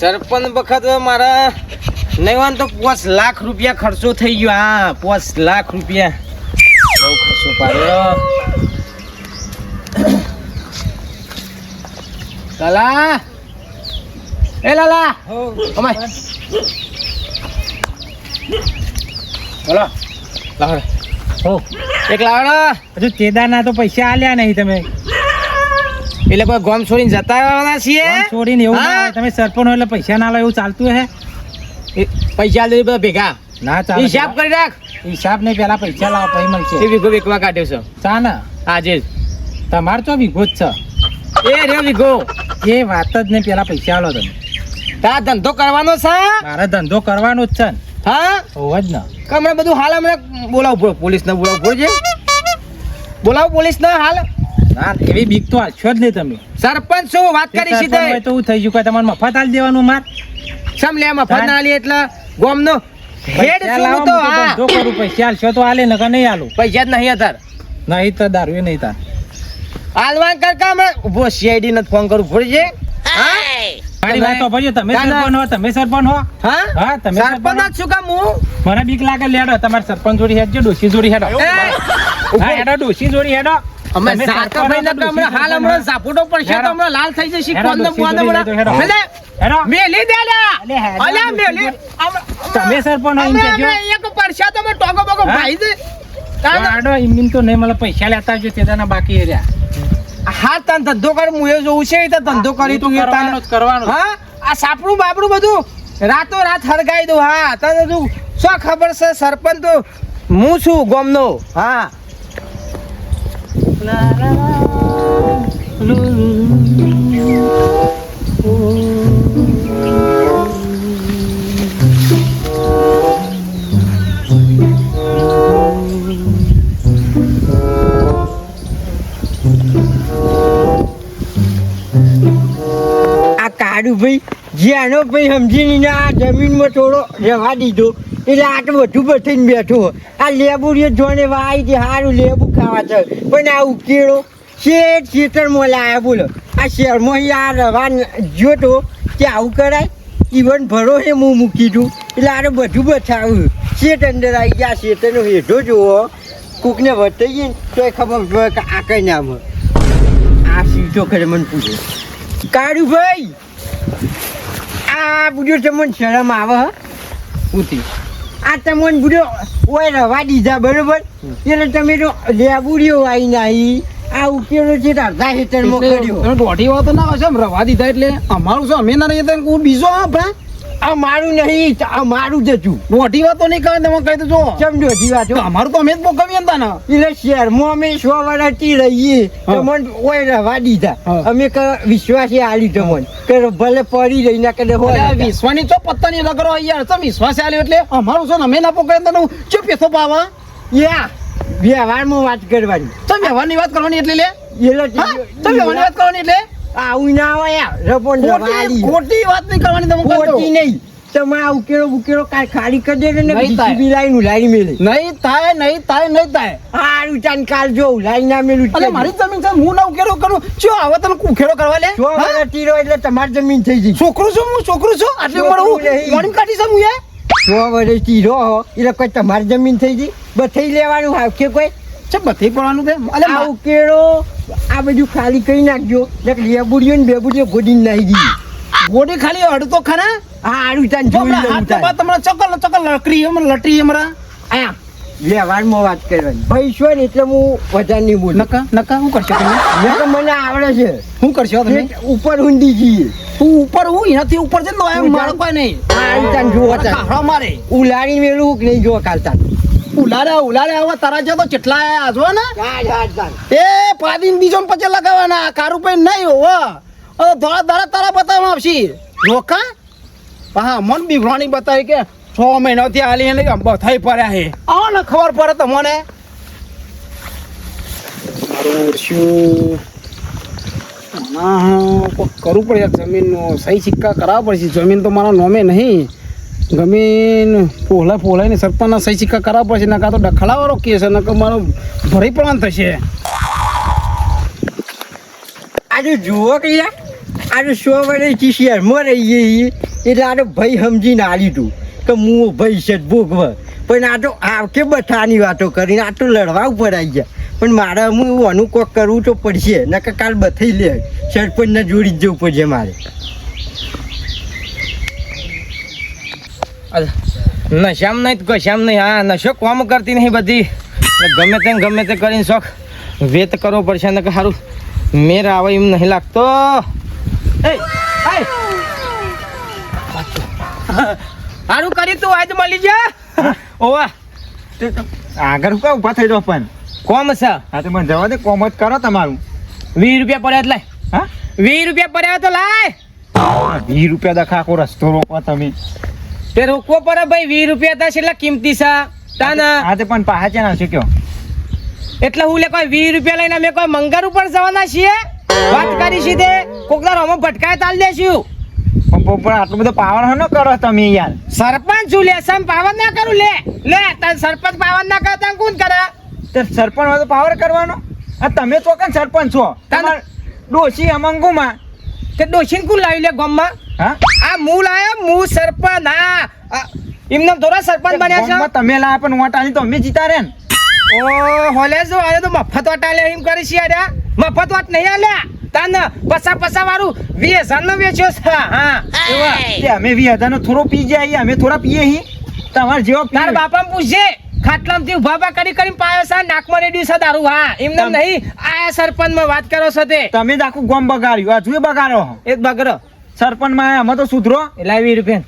સરપંચ વખત મારા નહીં તો પાંચ લાખ રૂપિયા ખર્ચો થઈ ગયો. હા પાંચ લાખ રૂપિયા. બહુ ખર્ચો પાડ્યો. લાલા. એ લાલા. અમાય. બોલો લાવો હો. એક લાવડો હજુ કેદારના તો પૈસા આલ્યા નહીં તમે. એટલે કોઈ ગોમ છોડીને જતા રહેવાના છીએ? છોડીને એવું ના તમે સરપંચ એટલે પૈસા ના લો એવું ચાલતું હે? એ પૈસા લઈ બધા ભેગા? ના ચાલે. હિસાબ કરી રાખ. હિસાબ નહીં પેલા પૈસા લાવો પછી એ મળશે વીઘો વેકવા કાઢ્યો છો? ચા ને આજે. તમારે તો વિભો જ છે. એ રે વીઘો એ વાત જ નહીં પેલા પૈસા લો તમે. તાર ધંધો કરવાનો છે? મારે ધંધો કરવાનો જ છે હા? હોવ જ ને. કમરે બધું હાલ હમણાં બોલાવું પોલીસ ને બોલાવું પડશે બોલાવું પોલીસ ને હાલ. ના એવી બીક તો આછો જ નહીં તમે. સરપંચ શું વાત કરી સીધે? તો હું થઈ ગયું કે તમારે મફત આલી દેવાનું માર. સમ લે મફત ના લે એટલે? ગોમ હેડ પૈસા છું લાવો, હું તો હું તો કરું પૈસા આલશો તો આલે નકર નહીં આલું. પૈસા જ નહીં અતાર. નહીં તો દારૂ એ નહીં તાર. હાલવાન કરકા હમણાં ઊભો સીઆઈડી ને ફોન કરું પડશે હા? મારી વાત તો ભજો તમે. સરપંચ હો તમે સરપંચ હો. હા? હા તમે સરપંચ શું કામ હું? મને બીક લાગે લેડો તમારે સરપંચ જોડી હેડજો ડોશી જોડી હેડો. હા હેડો ડોસી જોડી હેડો. અમે સાકા ભાઈ ને હમણાં હાલ ડોશી સાપોટો પડશે તો હેડો. લાલ થઈ જશે બધા. હેડો, હેડો. મેલે, દે લે અલ્યા, મેલી. તમે સરપંચ હો એમ અમે- એક પરસા તો ટોકો બોકો ભાઈ દે. તાન- એમ એમ તો નહીં મળે પૈસા લેતા જો તે દાના બાકી રહ્યા હા તન ધંધો કર મુએ જોઉં છે તો ધંધો કરી તું એ તાન. કરવાનું હા આ સાપડું બાપડું બધું રાતો રાત હરગાઈ દઉં હા તને તું શું ખબર છે સરપંચ તો હું છું ગોમનો હા આ કાળુ ભાઈ જ્યાંનો ભાઈ સમજીને આ જમીનમાં થોડો રહેવા દીધો. એટલે આટલું બધું બથીને બેઠો આ લેબુ રે જોને વાય કે સારું લેબુ ખાવા છે. પણ આ ઉકેળો શેઠ ખેતરમાં લાયા બોલો. આ શહેરમાં આ રવા જો કે આવું કરાય? ઈવન ભરો હે હું મૂકી દઉં. એટલે આને બધું બચાવ્યું શેઠ અંદર આવી ગયા શેઠનો હેઠો જુઓ. કોકને વધતી ગઈ તો એ ખબર આ કઈ નામ આ સીધો ખરે મને પૂછે. કાળુ ભાઈ, આ બુડો તમને શરમ આવે હ? આ તમને બુડો ઓય રવા દીધા બરોબર? એટલે તમે તો લેબુડીઓ આવી નાઈ આ ઉકેલો છે તો અડધા હેઠળમાં કર્યો. તમે દોઢી વાત ના હશે રવા દીધા એટલે અમારું શું અમે ના રહીએ બીજો આપણા આ મારું નહીં આ મારું જ હતું. મોટી વાતો નહીં કહે તમે કહી દેજો. સમજો દોઢી વાત? અમારું તો અમે જ બોકવીએ ને તાને. એટલે શહેરમાં અમે સો વર્ષથી રહીએ તમને ઓય રહેવા દીધા. અમે ક વિશ્વાસે આલ્યું તમને કે ભલે પડી રહી ના કે હોય. વિશ્વાની ચો પત્તાની લગરો યાર. તમે વિશ્વાસ આલ્યો એટલે? અમારું શું અમે ના પોકવીએ તને. ચો પેસો પાવા યા વ્યવહારમાં વાત કરવાની. તો વ્યવહારની વાત કરવાની એટલે લે? એટલે હા તો વ્યવહારની વાત કરવાની એટલે? આવું ના હોય યાર રપણ ખોટી ખોટી વાત નહીં કરવાની તમે ખોટી નહીં. તમે આ ઉકેલો ઉકેલો કાંઈ ખાલી કરી દે ને નહીં લાઈન ઉલારી મેલે. નહીં થાય નહીં થાય નહીં થાય. હારું ચાન કાલ જો ઉલારી ના મેલું અલે મારી જમીન છે હું ના ઉકેલો કરું. ચો હવે તને ઉકેલો કરવા લે? તીરો એટલે તમારી જમીન થઈ ગઈ. છોકરું છું હું છોકરું છું? આટલી ઉંમર હું મોર્નિંગ કાઢી છું હું હો એટલે કોઈ તમારી જમીન થઈ જઈ બથઈ લેવાનું કે કોઈ? છે બધી પડવાનું તે અલે આ મા- આ બધું ખાલી કરી નાખજો. એટલે લેબુડીઓ ને બેબુડીઓ ગોડી નાખી દીધી ગોડી ખાલી અડતો ખરા? હા આડું ચાન જોઈ લઉં ચાન. ચકલ ચકલ લકરી એમ લટરી હમણાં. આયા. વ્યવહારમાં વાત કરવાની. ભાઈ છો ને એટલે હું વધારે નહીં બોલું. નકા નકા શું કરશો તમે? મેં મને આવડે છે. શું કરશો તમે? ઉપર ઊંડી જઈએ. તું ઉપર હું એનાથી ઉપર છે ને એમ મારો કોઈ નહીં ચાન જુઓ મારે. ઉલાડી મેલું નહીં જુઓ કાલ ચાન ઉલારે ઉલારે આવા તારા જો તો કેટલા આયા જો ને. એ પાદીન બીજો પચે લગાવવાના કારું પે નહીં હોવા હવે ધોળા તારા બતાવવા આવશે. રોકા? હા મન બિભરાણી બતાવી કે છ મહિનાથી હાલી એને થઈ પડ્યા હે આવો ને ખબર પડે તમને મારું શું કરવું પડે જમીન નો સહી સિક્કા કરાવવા પડશે. જમીન તો મારા નોમે નહીં. જમીન પોહલા પોહલાઈને સરપંચના સહી સિક્કા કરાવવા પડશે નકા તો ડખલાવાળો કેસ છે નકા મારો ભરી પણ થશે. આજે જુઓ કે આજે સો વડે શહેરમાં મરે એ એટલે આને ભાઈ સમજીને આ તું કે હું ભાઈ છે ભોગવ. પણ આ તો આવકે બઠાની વાતો કરીને, આ તો લડવા ઉપર આવી ગયા. પણ મારે હું એવું અનુકોક કરવું તો પડશે, નકર કાલ બથાઈ લે, સરપંચને જોડી જ જવું પડશે મારે. નશામ નહીં તો કશામ નહીં. હા નશો કોમ કરતી નહીં બધી. ગમે તે ગમે તે કરીને શોખ વેત કરવો પડશે ને કે સારું મેર આવે એમ નહીં લાગતો. સારું કરી તું આજ મળી જા. ઓવા. આગળ હું કા ઊભા થઈ જાવ પણ? કોમ છે? હા તો મને જવા દે કોમ જ કરો તમારું. વીસ રૂપિયા પડ્યા લાય હા? વીસ રૂપિયા પડ્યા તો લાય. વીસ રૂપિયા દખા આખો રસ્તો રોકો તમે. તે રોકવો પડે ભાઈ વીસ રૂપિયા તા છેલ્લા કિંમતી સા તાના હા તે પણ પાહા છે ના કયો એટલે હું લે કોઈ વીસ રૂપિયા લઈને અમે કોઈ મંગર ઉપર જવાના છીએ? વાત કરી છે તે કોક દાડો અમે ભટકાય તાલ દેશું પણ પણ આટલો બધો પાવર ન કરો તમે યાર. સરપંચ છું લે? સમ પાવર ના કરું? લે લે તન સરપંચ પાવર ના કરે તન કોણ કરે? તે સરપંચ હોય તો પાવર કરવાનો. આ તમે તો કે સરપંચ છો. તમાર ડોશી અમંગુમાં. તે ડોશીન કોણ લાવી લે ગામમાં? હા? આ મૂળ આયા મૂળ સરપંચ. હા એમને થોડા સરપંચ બન્યા ગામમાં તમે લાયા પણ વોટ આલી તો અમે જીતા રે ને છે ઓ હોલે જો આને તો મફત વાટ લે એમ કરી છે યાર મફત વાટ નહીં આલ્યા તન પસા પસા વાળું વીસ હજાર નો વેચ્યો છે. હા એવા. અમે વીએ હજારનો થોડો પી જાય અમે થોડા પીએ હી તમાર જેવો તાર. બાપા પૂછે ખાટલામથી ઊભા કરી કરી પાયો છે નાકમાં રેડ્યું છે દારૂ હા એમને નહીં. આયા સરપંચમાં વાત કરો છો તે. તમે જ આખું ગોમ બગાડ્યું. આ જુએ બગાડો એક બગડો. સરપંચમાં અમે તો સુધરો. એટલે આવી રૂપિયા.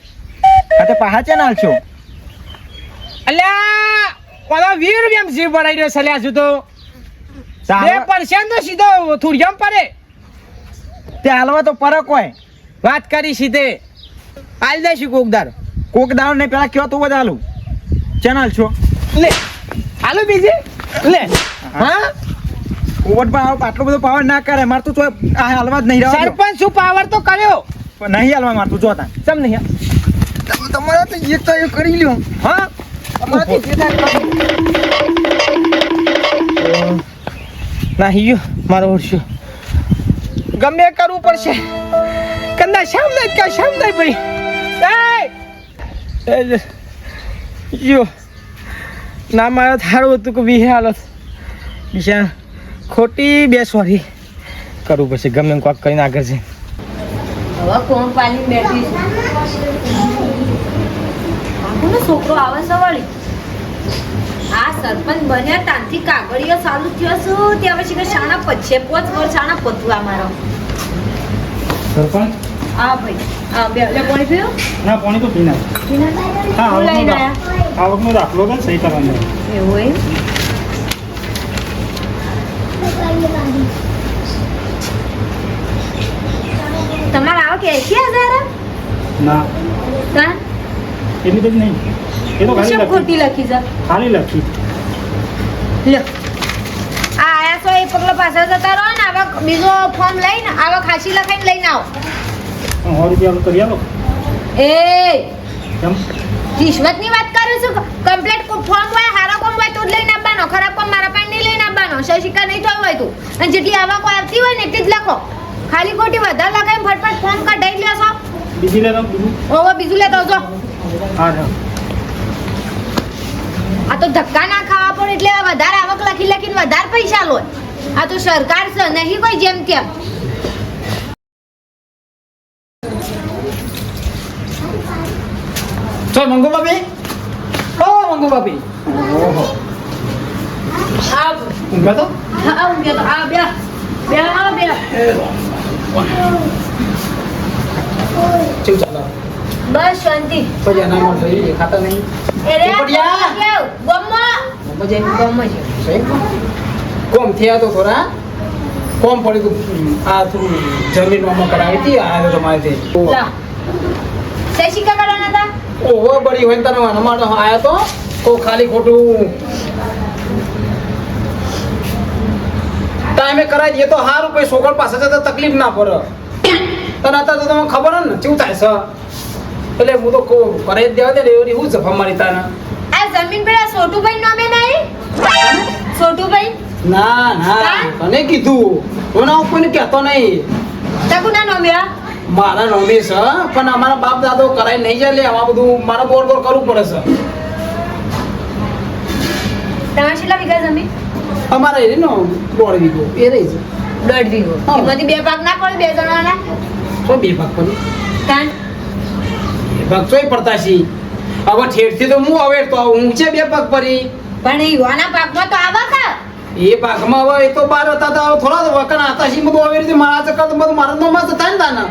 આ પાછા પાહા છે? ને હાલશો અલ્યા ઓલા વીસ રૂપિયા જીવ બનાવી રહ્યો સલ્યા છું તો. બે પરસેન્ટ તો સીધો થોડિયામ પડે. તે હાલવા તો પરક હોય. વાત કરી સીધે. આલ દઈશું કોકદાર કોક દાડો. ને પેલા કયો તું બધા હાલું. ચેનલ છો? લે હાલો બીજી? લે હા. કોવટ આવો આટલો બધો પાવર ના કરે. મારે તો આ હાલવા જ નહીં રહ્યો. સરપંચ શું પાવર તો કર્યો? પણ નહીં હાલવા મારતું જોતા. ચમ નહીં તમારા તો જે તો એ કરી લ્યો. હા? એ કરો. મારો ઓરશો ગમે કરવું પડશે. કંદા શામ નહીં કે શામ નહીં ભાઈ. યો. ના મારે થારું હતું કે વિહે હાલત બીજા ખોટી બે સોરી. કરવું પડશે. ગમે કોક કરીને આગળ છે હવે કોણ પાલી બેઠી છે? છોકરો આવે છે વળી આ સરપંચ બન્યા ત્યાંથી કાગળિયો ચાલુ થયો છું. ત્યાં પછી કે શાણા પછે પોચ વર શાણા પતું અમારો સરપંચ? આ ભાઈ. આ બે લે પાણી પીવું ના પાણી તો પીના. હા લઈને આવકનો આવકનો દાખલો પણ સહી કરવાનો. એવું એમ? તમારે આવક એસી હજાર ના. કાન એટલી બધી નહીં. એ તો ખાલી ખોટી લખી છે ખાલી લખી. લ્યો. આ આયા છો એ પગલો પાછળ જતા રહો ને આવા બીજો ફોર્મ લઈને આવા ખાસી લખાઈને લઈને આવો. સો રૂપિયા કરી આવો. એ! રિશ્વતની વાત કરું છું કમ્પ્લીટ ફોર્મ હોય હારા કોમ હોય તો જ લઈને આવવાનો ખરાબ કોમ મારા પાસે નહીં લઈને આવવાનો. શશિકા નહીં થયું હોય તું. અને જેટલી આવા કોઈ આવતી હોય ને એટલી જ લખો. ખાલી ખોટી વધારે લખાઈને ફટફટ ફોન કઢાઈ લેશો બીજી લેતો બીજું? હવે બીજું લેતો આવજો. હા હા. આ તો ધક્કા ના ખાવા પડે એટલે વધારે આવક લખી લખીને વધારે પૈસા લો આ તો સરકાર છે નહીં કોઈ જેમ તેમ. ચાલ મંગુ બાપી ઓ મંગુ બાપી આ ઊંઘા તો? ઊંઘ્યો તો. આ બે બે આ બે ચેવું ચાલે બસ શાંતિ. પછી થઈ નહીં. છે કોમ થયા તો થોડા કોમ પડ્યું તું આ થોડું જમીનમાં કરાવી હતી આ તમારે તે શશિકા કરવાના હતા? ઓહો બળી હોય તને હનુમાન આયા તો? તો ખાલી ખોટું ટાઈમે કરાવી દઈએ તો સારું પછી છોકરા પાસે જતા તકલીફ ના પડે. તને અત્યારે તો તમને ખબર ને કેવું થાય છે. એટલે હું તો કહું કરાવી જ દેવા દે એવી હું જફા મારી તાને. આ જમીન પેલા સોટુભાઈ નામે નહીં? સોટુભાઈ? ના ના? તને કીધું. હું ના કોઈને કહેતો નહીં. તકુ ના નામે આ? મારા રમેશ હ પણ અમારા બાપ દાદો કરાય નહીં જાય લે આવા બધું મારા બોર બોર કરવું પડે છે. તમારે કેટલા વીઘા જમીન? અમારે એ નો દોઢ વીઘો એ રહી છે દોઢ વીઘો. એમાંથી બે ભાગ ના પડે બે જણાના? તો બે ભાગ પડે? કાન બે ભાગ તોય પડતા છે હવે ઠેરથી તો હું હવે તો હું છે બે ભાગ પડી પણ એ યુવાના ભાગમાં તો આવા કા એ ભાગમાં હવે એ તો બાર હતા તો થોડા વકન હતા છે બધું આવી રીતે મારા ચક્કર તો બધું મારા નોમાં તો થાય ને તાના.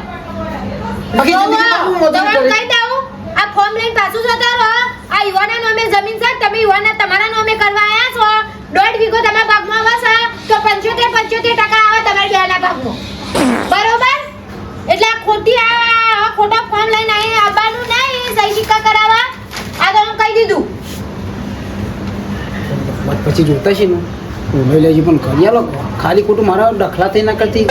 બાકી મજૂરી કરી. દઉં. આ ફોર્મ લઈને પાછું જતા રહો. આ યુવાના નામે જમીન છે તમે યુવાના તમારા નામે કરવા આયા છો. દોઢ વીઘો તમારા ભાગમાં આવે તો પંચોતેર પંચોતેર ટકા આવે તમારી બેના ભાગમાં. બરોબર? એટલે ખોટી આ ખોટો ફોર્મ લઈને અહીં આવવાનું નહીં સહી સિક્કા કરાવવા. આ તો હું કહી દીધું. પછી જોતા છે ને. હું લઈ પણ કરી આલો ખાલી ખોટું મારા ડખલા થઈ ના કરતી.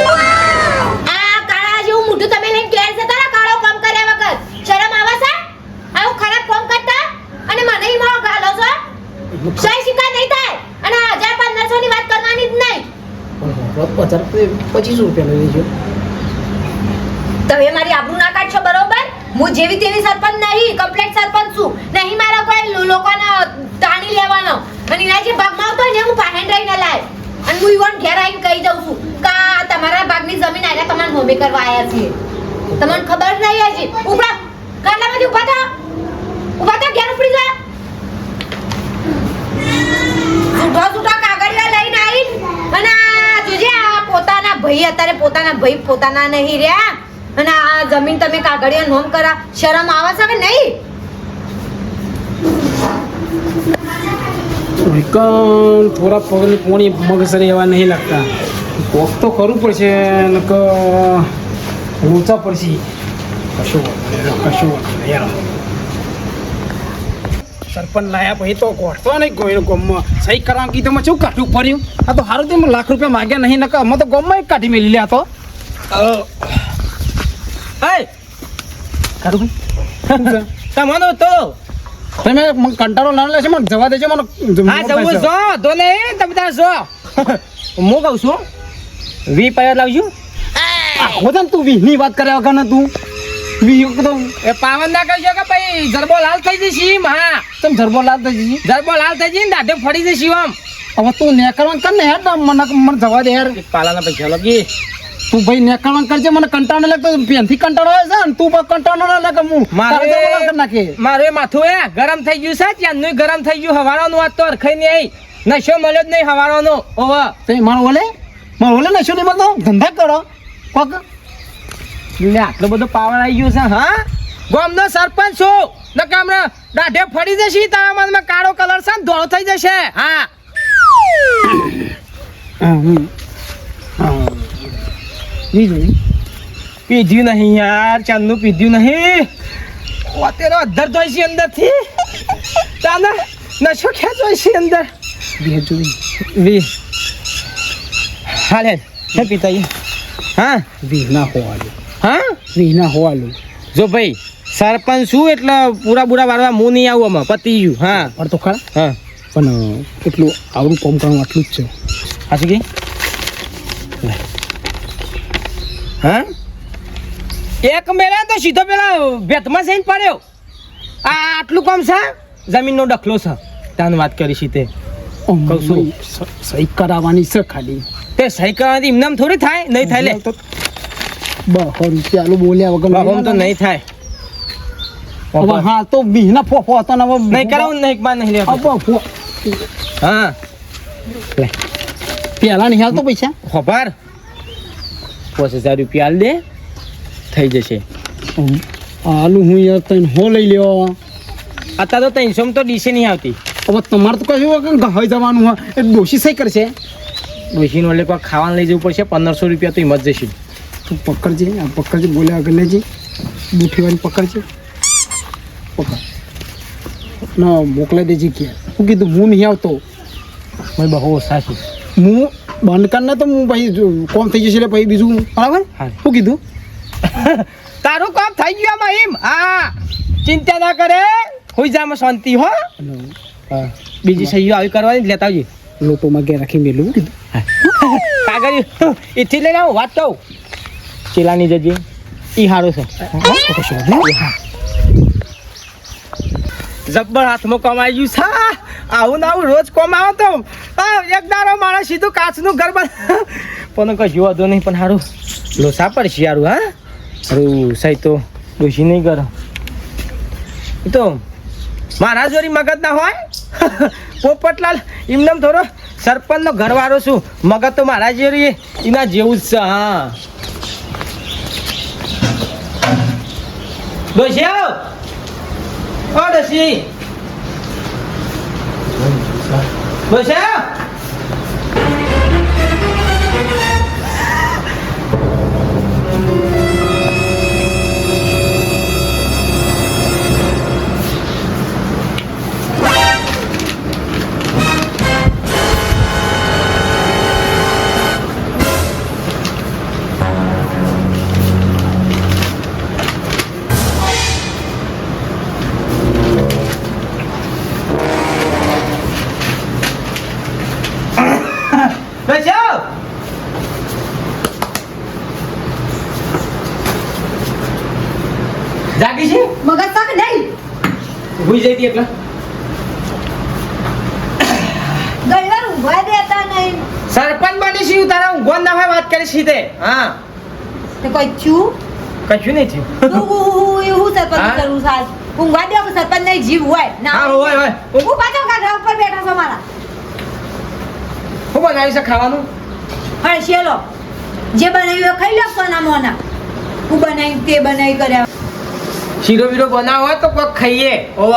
આ કાળા જેવું મોઢું તમે લઈને ઘેર જતા રહો કાળો કામ કર્યા વગર. શરમ આવે છે? આવું ખરાબ કામ કરતા? અને મને ઈ મારો ગાલો છો સહી સિક્કા નહીં થાય અને આ હજાર પંદરસો ની વાત કરવાની જ નહીં પચાસ પચીસ રૂપિયા લઈ લેજો. તમે મારી આબરૂ ના કાઢશો, બરોબર? હું જેવી તેવી સરપંચ નહીં કમ્પ્લેટ સરપંચ છું. નહીં મારા કોઈ લોકોને તાણી લેવાનો. અને એના જે ભાગમાં આવતો ને, હું પાહેન રહીને લાય અને હું ઈવન ઘેર આવીને કહી દઉં છું કે તમારા ભાગની જમીન આવ્યા તમારે હોમે કરવા આવ્યા છીએ તમને ખબર નહીં હજી. ઉપરા કાલામાંથી ઊભા થા. ઊભા થા, ઘેર ઉપડી જા. જૂઠો જૂઠો કાગળિયા લઈને આવીને અને જોજે આ પોતાના ભાઈ અત્યારે પોતાના ભાઈ પોતાના નહીં રહ્યા અને આ જમીન તમે કાગળિયા નોમ કરા. શરમ આવે છે કે નહીં? વિકમ થોડા પગની પોણી મગસરે એવા નહીં લાગતા. કોક તો કરવું પડશે ને કે લોચા પડશે. કશું કશું યાર. સરપંચ લાયા પછી તો ગોઠતો નહીં કોઈ ગમમાં સહી કરવા કીધું મેં શું કાઢવું પડ્યું? આ તો સારું તેમ લાખ રૂપિયા માગ્યા નહીં નકા અમે તો ગમમાં એક કાઢી મેલી લ્યા તો. કાઢું તમારો તો તમે મને કંટાળો ના લેશે મને જવા દેજો મને હા જવું જો તો નહીં તમે તા જો. હું કહું છું વી પાયર લાવજો. હોદન તું વીની વાત કર્યા વગર તું. એ પાવન ના કરજો કે ભાઈ જરબો લાલ થઈ જશે હા. તમે ધરબો લાલ થઈ જઈ જરબો લાલ થઈ જઈને દાઢે ફરી જશે આમ. હવે તું નેકળવાનું કર ને યાર મને મને જવા દે યાર. પાલાના પૈસા લગી. તું ભાઈ નેકળવાનું કરજે મને કંટાળો લાગતો. પેનથી કંટાળો આવે છે ને તું પણ કંટાળો ના લાગે હું મારે નાખે મારે માથું એ ગરમ થઈ ગયું છે ત્યાંનું ગરમ થઈ ગયું હવારોનું આજ તો અરખાઈ નહીં નશો મળ્યો જ નહીં હવારોનો. ઓવા તે મારો ઓલે? મારો ઓલે ને શું નહીં મળતો? ધંધા કરો. કોક લે આટલો બધો પાવર આવી ગયો છે, હા? ગામનો સરપંચ છું. નકે હમણાં દાઢે ફરી જશે તારા મનમાં, કાળો કલર છે ને ધોળો થઈ જશે. હા. પીધ્યું નહીં યાર, ચાંદનું પીધ્યું નહીં. અત્યારે અધર જોઈ છે અંદરથી. તાના નશો ક્યાં જોઈ છે અંદર વી. હાલે હે પિતાજી હા? વીના હોવાલું હા? સિંહના હોવાલું. જો ભાઈ સરપંચ છું એટલે પૂરા બુરા વાળવા હું નહીં આવું આમાં પતી ગયું હા. પણ તો ખરા. હા. પણ એટલું આવડું કોમ કરવાનું આટલું જ છે. હાચી ગઈ હા? એક મેળા તો સીધો પેલા ભેતમાં જઈને પડ્યો. આ આટલું કામ છે? જમીનનો ડખલો છે. તાન વાત કરી છે તે. કહું છું. સહી કરાવવાની છે ખાલી. તે સહી કરાવવાથી એમનામ થોડી થાય નહીં થાય લે. બહો રૂપિયા આલું બોલ્યા વગર બાપમ તો નહીં થાય. હવે હા તો વીના ફો હતા ને હવે નહીં કરાવું નહીં બાર નહીં લેવા ફો- હા. પેલા નહીં હાલતો પૈસા? ખબર પાંચ હજાર રૂપિયા દે. થઈ જશે. આલુ હું યાર તને હો લઈ લેવા. અત્યારે તો ત્રણસો તો ડીસે નહીં આવતી. હવે તમારે તો કશું ગહાઈ જવાનું હોય. એ ડોશી સહી કરશે. ડોશીનું એટલે કોઈ ખાવાનું લઈ જવું પડશે. પંદરસો રૂપિયા તો હિંમત જશે. તું પકડજે આ પકડજે બોલ્યા આગળ લેજે. બુઠીવાની પકડજે. પકડ. ના મોકલાઈ દેજે કે શું કીધું હું નહીં આવતો. ભાઈ બહુ સાચું. હું બંધ કર ને તો હું પછી કોમ થઈ જશે એટલે પછી બીજું બરાબર? હા. શું કીધું? તારું કામ થઈ ગયું આમાં એમ? હા. ચિંતા ના કરે. હોઈ જામાં શાંતિ હો. બીજી સહીઓ આવી કરવાની લેતા આવજે. લોટોમાં ઘેર રાખી મેલું કીધું. કાગળ એથી લઈને આવું વાત કહું ચેલાની જજે ઈ હારો છે. જબ્બર હાથમાં કમાઈ ગયું છે. આવું ને આવું રોજ કમાવો તો એક દારો માણસ સીધું કાચનું ઘર બન પણ કશું વાંધો નહીં, પણ સારું લોસા પડશે શિયારું હા. સારું સાહેબ તો ડોસી નહીં કરો. તો મારા જોરી મગજ ના હોય. પોપટલાલ, એમને થોડો સરપંચનો ઘરવાળો છું. મગજ તો મારા જેવી એના જેવું જ છે, હા. ડોસી આવ ઓ ડોસી ડોસી આવ ડોસી જાગી છે? મગજ તક નહીં. ભૂઈ જઈ હતી એટલે ગઈવાર ઊંઘવા દેતા નહીં. સરપંચ બની છું તારા ઊંઘો ના હોય વાત કરી સીધે. હા. તે કોઈ છું કશું નહીં થયું. હું હું હું સરપંચ કરું સાલ ઊંઘવા દે સરપંચ નહીં જીવ હોય. હા હોય. હોય હું પાછો કાઢા ઉપર બેઠા છો મારા. હું બનાવી છે ખાવાનું? હા શેલો. જે બનાવ્યું એ ખાઈ લો સોના મોના હું બનાવી તે બનાવી કર્યા. શીરો બીરો બનાવો તો કોક ખાઈએ. ઓવ.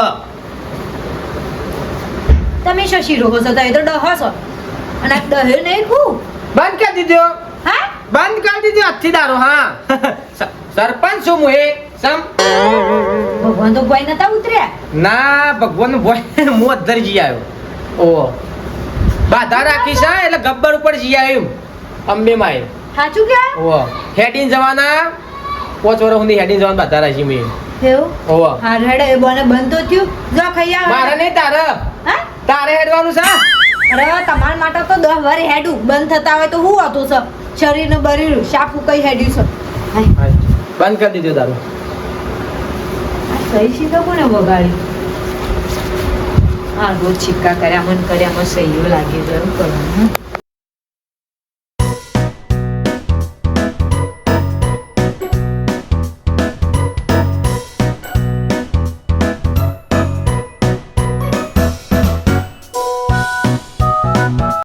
તમે શું શીરો હો તમે તો ડહો છો. અને દહે નહીં ખું બંધ કરી દીધો. હા? બંધ કરી દીધો. આજથી દારો હા. સરપંચ છું હું એ. સમ. ભગવાન તો ભય નતા ઉતર્યા? ના ભગવાન ભોય હું અધર જી આવ્યો. ઓ બાધા રાખી છે એટલે ગબ્બર ઉપર જી આવ્યું. અંબે માએ સાચું કે? ઓ હેડીન જવાના. પોચ વર્ષ સુધી હેડીન જવાનું બાધા રાખી મેં. એવું ઓહો હા રેડે એ બને બંધ તો થયું? જો ખાઈ આવ. મારે નહીં તારે. હા? તારે હેડવાનું છે? અરે તમારા માટે તો દસ વાર હેડું. બંધ થતા હોય તો હું હતું સર? શરીરનું બરીરું શાફું કઈ હેડ્યું છે? બંધ કરી દીધો તારું. સહી છે તો કોને વગાડી હા રોજ સિક્કા કર્યા મન કર્યા મને સહીઓ લાગી ગયું કરવાનું